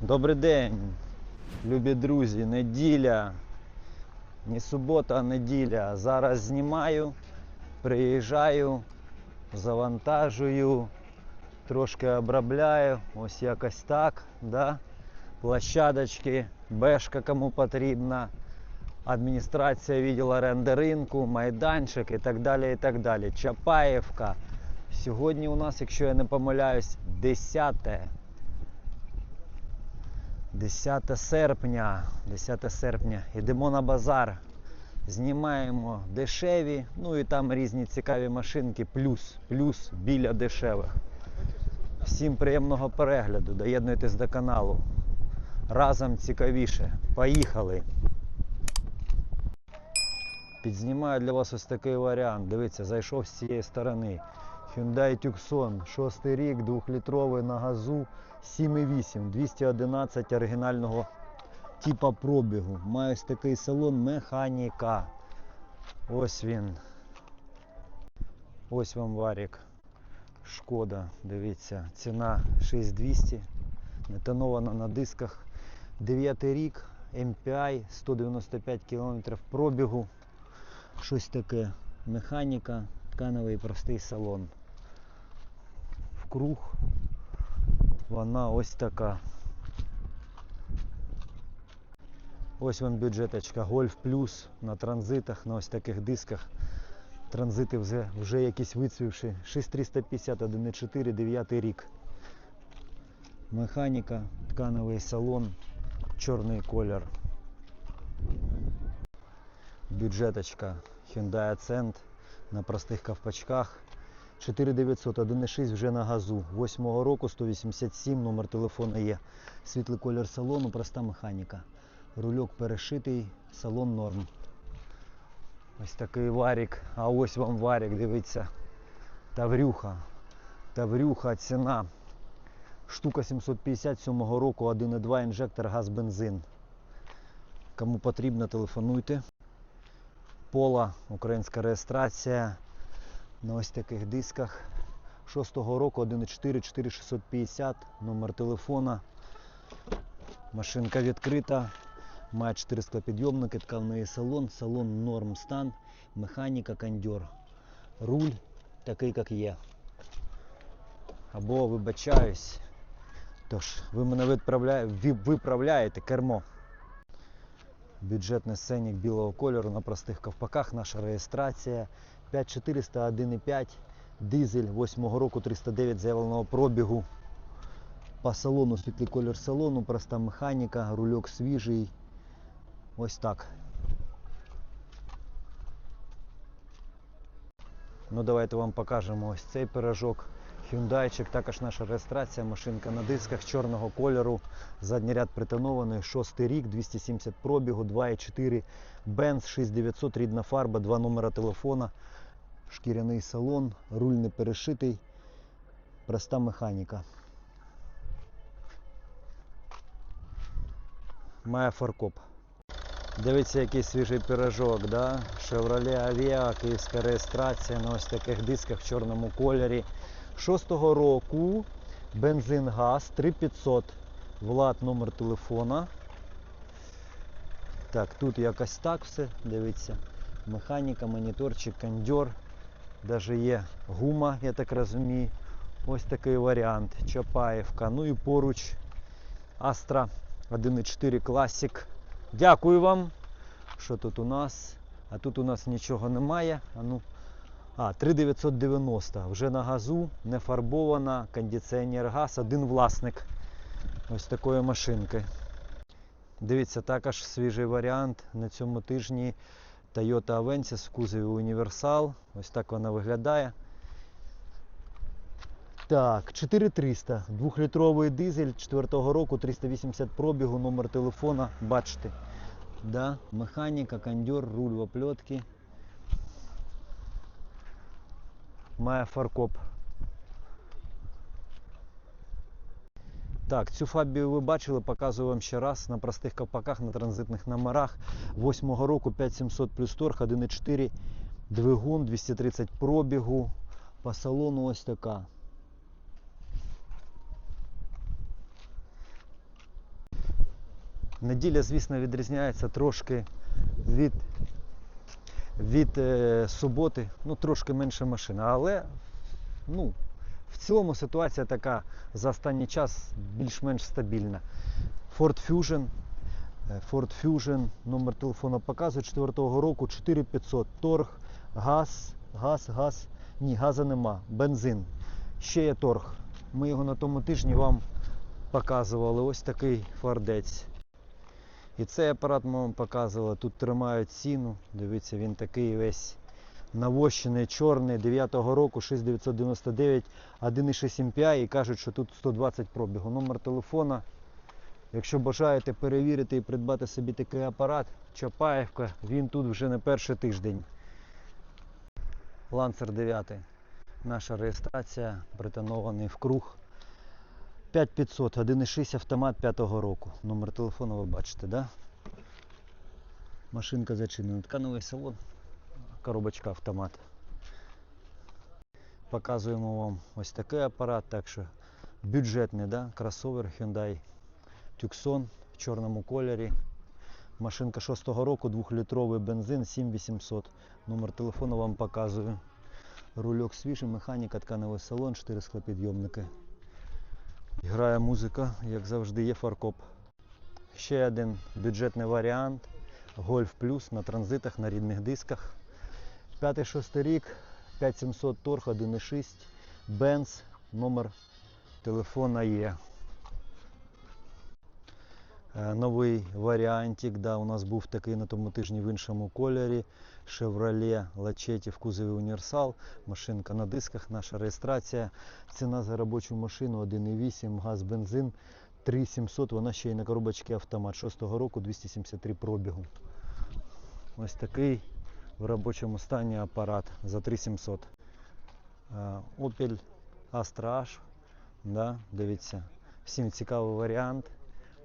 Добрий день, любі друзі, неділя. Не субота, а неділя. Зараз знімаю, приїжджаю, завантажую, трошки обробляю. Ось якось так. Да? Площадочки, бешка кому потрібна, адміністрація відділ оренди ринку, майданчик і так далі. і так далі. Чапаєвка. Сьогодні у нас, якщо я не помиляюсь, 10 10 серпня, 10 серпня, йдемо на базар, знімаємо дешеві, ну і там різні цікаві машинки, плюс, плюс біля дешевих. Всім приємного перегляду, доєднуйтесь до каналу. Разом цікавіше. Поїхали! Підзнімаю для вас ось такий варіант. Дивіться, зайшов з цієї сторони. Hyundai Tucson, 6 рік, 2-літровий на газу, 7,8, 211 оригінального типа пробігу. Має ось такий салон механіка. Ось він. Ось вам варік. Шкода, дивіться, ціна 6200, нетонована на дисках. 9 рік, MPI, 195 км пробігу. Щось таке. Механіка, ткановий простий салон. Вкруг вона ось така. Ось вам бюджеточка Golf Plus на транзитах, на ось таких дисках. Транзити вже, вже якісь вицвівші. 6350 1.4, 9 рік. Механіка, ткановий салон, чорний колір. Бюджеточка Hyundai Accent на простих ковпачках. 4900, 1.6 вже на газу. 8 року 187, номер телефона є. Світлий колір салону, проста механіка. Рульок перешитий, салон норм. Ось такий варік. А ось вам варік, дивіться. Таврюха. Таврюха, ціна. Штука 757 року, 1.2 інжектор, газ, бензин. Кому потрібно, телефонуйте. Пола, українська реєстрація на ось таких дисках. 6-го року 1.4 4650, номер телефона. Машинка відкрита. Має 4 склопідйомники, тканий салон, салон норм стан, механіка, кондьор. Руль такий, як є. Або вибачаюсь. Тож, ви мене відправляє, виправляєте кермо. Бюджетний сценік білого кольору на простих ковпаках. Наша реєстрація 5400 1.5 дизель 8 року 309 заявленого пробігу. По салону світлий колір салону, проста механіка, рульок свіжий. Ось так. Ну давайте вам покажемо ось цей пирожок. Hyundaiчик, також наша реєстрація, машинка на дисках чорного кольору. Задній ряд притонований, 6 рік, 270 пробігу, 2,4 Benz, 6900, рідна фарба, два номера телефона, шкіряний салон, руль не перешитий, проста механіка. Має фаркоп. Дивіться, який свіжий пирожок, да? Chevrolet Aveo, київська реєстрація на ось таких дисках в чорному кольорі. 6-го року бензин газ 3500. Влад номер телефона. Так, тут якось так все, дивіться. Механіка, моніторчик, кондьор. Даже є гума, я так розумію. Ось такий варіант. Чапаєвка. Ну і поруч Astra 1.4 Classic. Дякую вам. Що тут у нас? А тут у нас нічого немає. А ну. А, 3990. Вже на газу, не фарбована, кондиціонер газ, один власник ось такої машинки. Дивіться, також свіжий варіант на цьому тижні Toyota Avensis в кузові універсал. Ось так вона виглядає. Так, 4300. Двохлітровий дизель 4-го року, 380 пробігу, номер телефона, бачите. Да, механіка, кондьор, руль в опльотки. Має фаркоп. Так, цю фабію ви бачили, показую вам ще раз на простих ковпаках, на транзитних номерах. 8-го року 5700 плюс торг, 1.4 двигун, 230 пробігу. По салону ось така. Неділя, звісно, відрізняється трошки від, від е, суботи, ну трошки менше машин. Але ну, в цілому ситуація така за останній час більш-менш стабільна. Ford Fusion. е, Ford Fusion, номер телефону показує 4-го року 4500 торг, газ, газ, газ. Ні, газу нема, бензин. Ще є торг. Ми його на тому тижні вам показували. Ось такий фордець. І цей апарат ми вам показували. Тут тримають ціну. Дивіться, він такий весь навощений, чорний, 9-го року, 6999, 1,6 MPI і кажуть, що тут 120 пробігу. Номер телефона. Якщо бажаєте перевірити і придбати собі такий апарат, Чапаєвка, він тут вже не перший тиждень. Ланцер 9. Наша реєстрація, бретонований в круг. 5500, 1,6 автомат 5-го року. Номер телефону ви бачите, да? Машинка зачинена. Ткановий салон, коробочка автомат. Показуємо вам ось такий апарат, так що бюджетний, да? кросовер Hyundai Tucson в чорному кольорі. Машинка 6-го року, 2-літровий бензин 7800. Номер телефону вам показую. Рульок свіжий, механіка, тканевий салон, 4 склопідйомники. Грає музика, як завжди, є фаркоп. Ще один бюджетний варіант. Golf Plus на транзитах, на рідних дисках. 5-6 рік, 5700 торг, 1,6. Benz, номер телефона є. Е, Новий варіантик, да, у нас був такий на тому тижні в іншому кольорі. Chevrolet Lachetti в кузові універсал. Машинка на дисках, наша реєстрація. Ціна за робочу машину 1,8, газ, бензин 3700. Вона ще й на коробочці автомат 6-го року 273 пробігу. Ось такий в робочому стані апарат за 3700. Е, Opel Astra H. Да, дивіться, всім цікавий варіант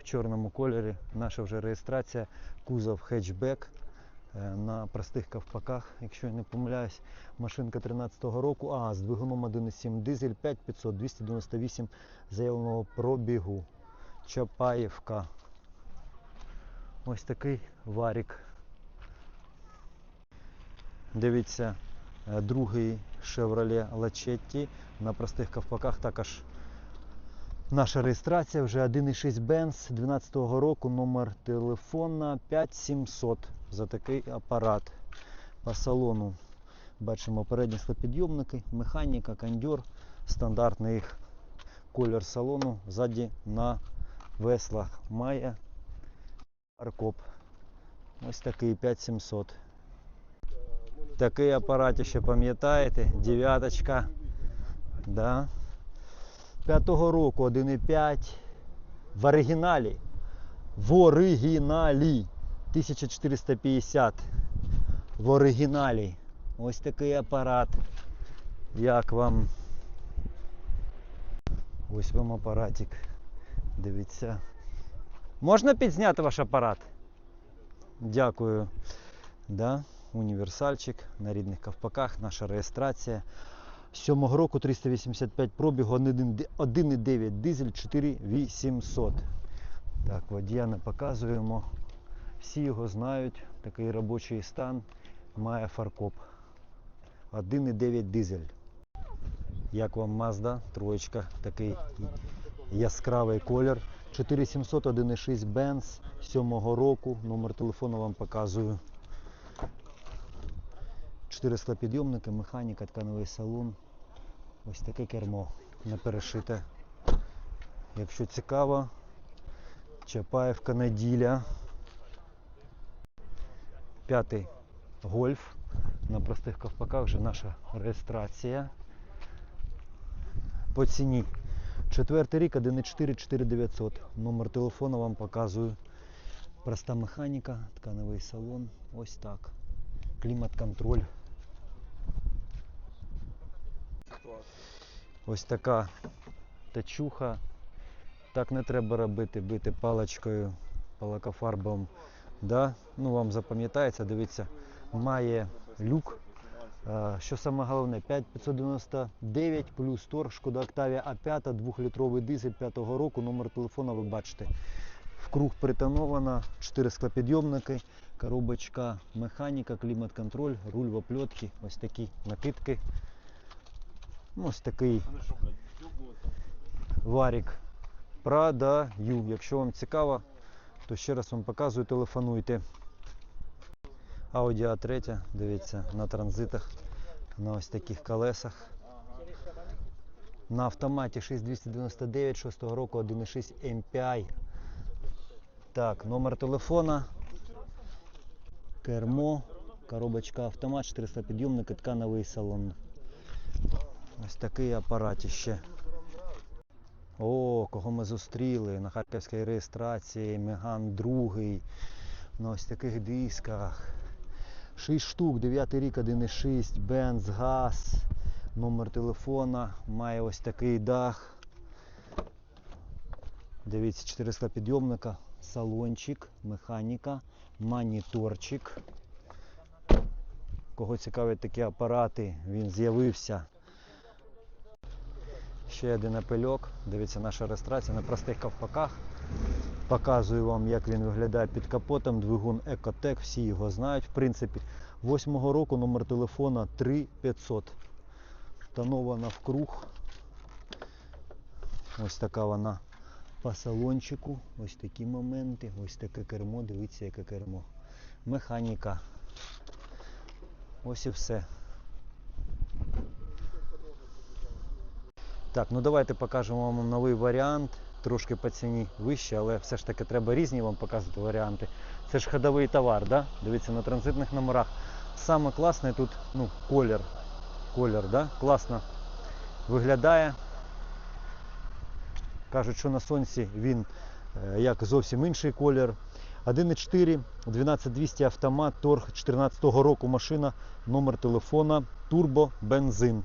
в чорному кольорі. Наша вже реєстрація, кузов хетчбек е, на простих ковпаках, якщо я не помиляюсь. Машинка 13-го року, а з двигуном 1,7 дизель 5500, 298 заявленого пробігу. Чапаєвка. Ось такий варік. Дивіться, е, другий Chevrolet Lachetti на простих ковпаках також Наша реєстрація вже 1,6 Benz 12-го року, номер телефона 5700 за такий апарат. По салону бачимо передні склопідйомники, механіка, кондьор, стандартний їх колір салону. Ззаді на веслах має аркоп. Ось такий 5700. Такий апарат ще пам'ятаєте? Дев'яточка. Да. 5-го року 1,5 в оригіналі. В оригіналі 1450. В оригіналі. Ось такий апарат. Як вам? Ось вам апаратик. Дивіться. Можна підзняти ваш апарат? Дякую. Да, універсальчик на рідних ковпаках, наша реєстрація. 7 року 385 пробігу, 1,9 дизель 4800. Так, водія не показуємо. Всі його знають. Такий робочий стан має фаркоп. 1,9 дизель. Як вам Mazda, троєчка, такий яскравий колір. 4700, 1,6 Benz 7 року. Номер телефону вам показую. 400 підйомники, механіка, ткановий салон. Ось таке кермо не перешите. Якщо цікаво, Чапаєвка неділя. П'ятий гольф. На простих ковпаках вже наша реєстрація. По ціні. Четвертий рік 1,4 4900. Номер телефону вам показую. Проста механіка, ткановий салон. Ось так. Клімат-контроль. Ось така течуха. Так не треба робити, бити паличкою, палакофарбом. Да? Ну, вам запам'ятається, дивіться, має люк. Що саме головне, 5599 плюс торг, шкода Octavia A5, 2-літровий дизель 5-го року, номер телефону ви бачите. В круг притонована, 4 склопідйомники, коробочка механіка, клімат-контроль, руль в опльотки, ось такі накидки. Ну, Ось такий варік продаю. Якщо вам цікаво, то ще раз вам показую, телефонуйте. Audi A3, дивіться, на транзитах, на ось таких колесах. На автоматі 6299 6 року 1.6 MPI. Так, номер телефона, кермо, коробочка автомат, 400 підйомник і ткановий салон. Ось такий апаратіще. О, кого ми зустріли на харківській реєстрації, Меган другий, на ось таких дисках. 6 штук, 9 рік, 1,6, бенз, газ, номер телефона, має ось такий дах. Дивіться, 400 підйомника, салончик, механіка, моніторчик. Кого цікавлять такі апарати, він з'явився. Ще один апельок. Дивіться, наша реєстрація на простих ковпаках. Показую вам, як він виглядає під капотом. Двигун Ecotec, всі його знають. В принципі, 8-го року номер телефона 3500. Встановлена в круг. Ось така вона по салончику. Ось такі моменти. Ось таке кермо. Дивіться, яке кермо. Механіка. Ось і все. Так, ну давайте покажемо вам новий варіант. Трошки по ціні вище, але все ж таки треба різні вам показувати варіанти. Це ж ходовий товар, да? дивіться на транзитних номерах. Саме класне тут ну, колір. Колір, да? класно виглядає. Кажуть, що на сонці він е, як зовсім інший колір. 1.4, 12200 автомат, торг 2014 року машина, номер телефона, турбо, бензин.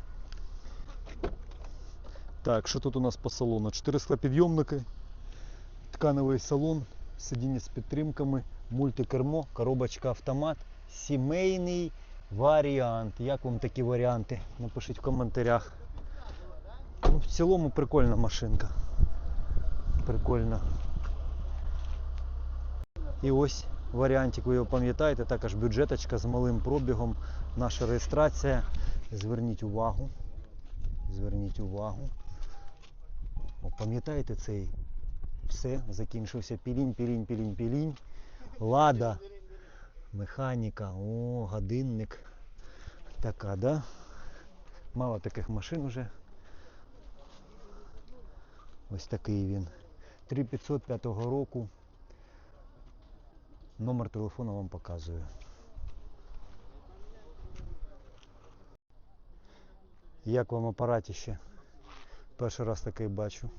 Так, що тут у нас по салону? 4 склопідйомники, тканевий салон, сидіння з підтримками, мультикермо, коробочка автомат, сімейний варіант. Як вам такі варіанти? Напишіть в коментарях. Ну, в цілому прикольна машинка. Прикольна. І ось варіантик, ви його пам'ятаєте, також бюджеточка з малим пробігом. Наша реєстрація. Зверніть увагу. Зверніть увагу. Пам'ятаєте цей? Все, закінчився пілінь, пілінь, пілінь, пілінь. Лада. Механіка. О, годинник. Така, да? Мало таких машин вже. Ось такий він. 3505 року. Номер телефону вам показую. Як вам апаратіще? Перший раз такий бачу.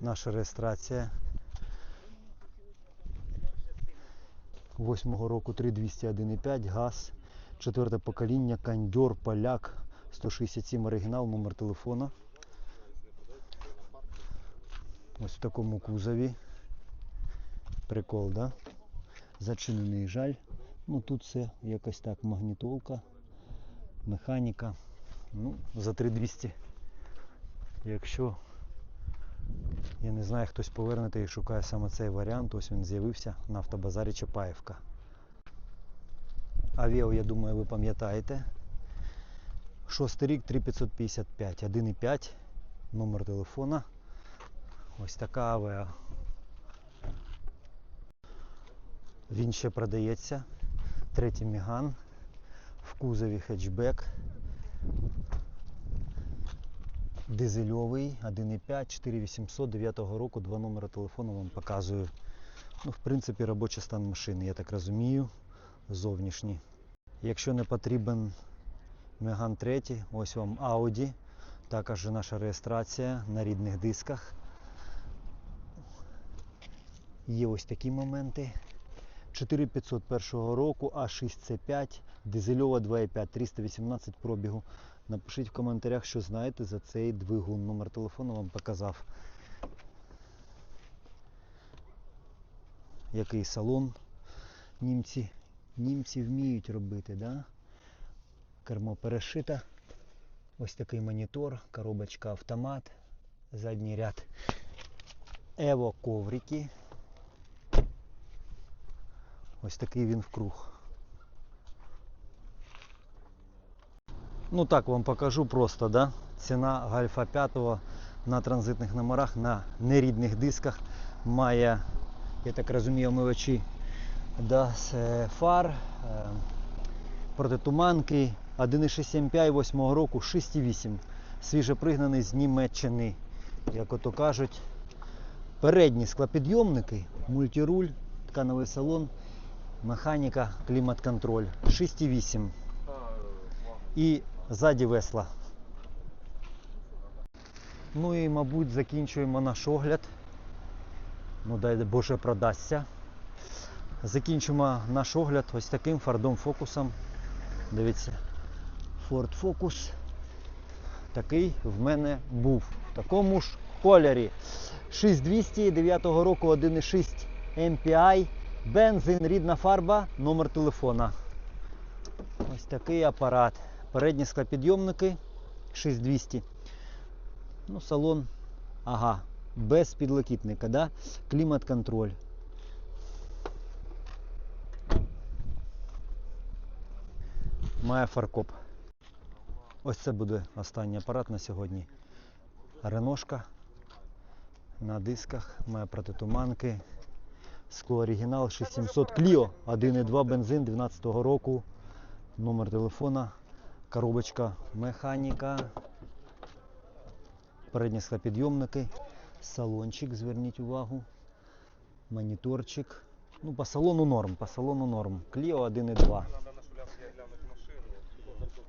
Наша реєстрація. 8-го року 3201,5 газ. Четверте покоління, кондьор, поляк, 167 оригінал, номер телефона. Ось в такому кузові. Прикол, да? Зачинений жаль. Ну тут все якось так магнітолка, механіка. Ну, за 3200. Якщо я не знаю, хтось повернете і шукає саме цей варіант, ось він з'явився на автобазарі Чапаєвка. Авіо, я думаю, ви пам'ятаєте. Шостий рік 3555, 1,5, номер телефона. Ось така авіа. Він ще продається. Третій Міган. В кузові хетчбек. Дизельовий 1,5, 4800 9 року, два номери телефону вам показую. Ну, в принципі, робочий стан машини, я так розумію, зовнішній. Якщо не потрібен Меган 3, ось вам Audi, також наша реєстрація на рідних дисках. Є ось такі моменти. 4501 року, А6С5, дизельова 2,5, 318 пробігу. Напишіть в коментарях, що знаєте за цей двигун. Номер телефону вам показав. Який салон. Німці, німці вміють робити, да? Кермо перешите. Ось такий монітор, коробочка автомат, задній ряд. Ево коврики. Ось такий він вкруг. Ну так вам покажу просто, да? Ціна Гальфа 5 на транзитних номерах на нерідних дисках має, я так розумію, омивачі да, фар, е, протитуманки, 1,6 MPI 8 року, 6,8. Свіжепригнаний з Німеччини. Як ото кажуть, передні склопідйомники, мультируль, ткановий салон, механіка, клімат-контроль 6,8. І ззаді весла. Ну і, мабуть, закінчуємо наш огляд. Ну, дай Боже, продасться. Закінчимо наш огляд ось таким фордом фокусом. Дивіться, Ford Focus. Такий в мене був. В такому ж кольорі. 6200 9 року 1,6 MPI. Бензин, рідна фарба, номер телефона. Ось такий апарат. Передні склопідйомники 6200. Ну, салон, ага, без підлокітника, да? клімат-контроль. Має фаркоп. Ось це буде останній апарат на сьогодні. Реношка на дисках, має протитуманки. Скло оригінал 6700 Clio 1.2 бензин 12 року. Номер телефона, коробочка механіка, передні склопідйомники, салончик, зверніть увагу, моніторчик. Ну, по салону норм, по салону норм. Clio 1.2.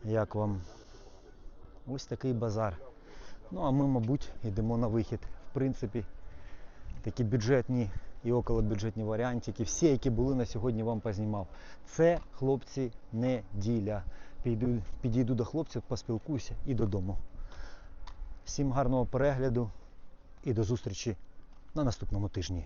Як вам? Ось такий базар. Ну а ми, мабуть, йдемо на вихід. В принципі, такі бюджетні і околобюджетні варіантики, всі, які були на сьогодні, вам познімав. Це, хлопці, неділя. Піду, підійду до хлопців, поспілкуюся і додому. Всім гарного перегляду і до зустрічі на наступному тижні.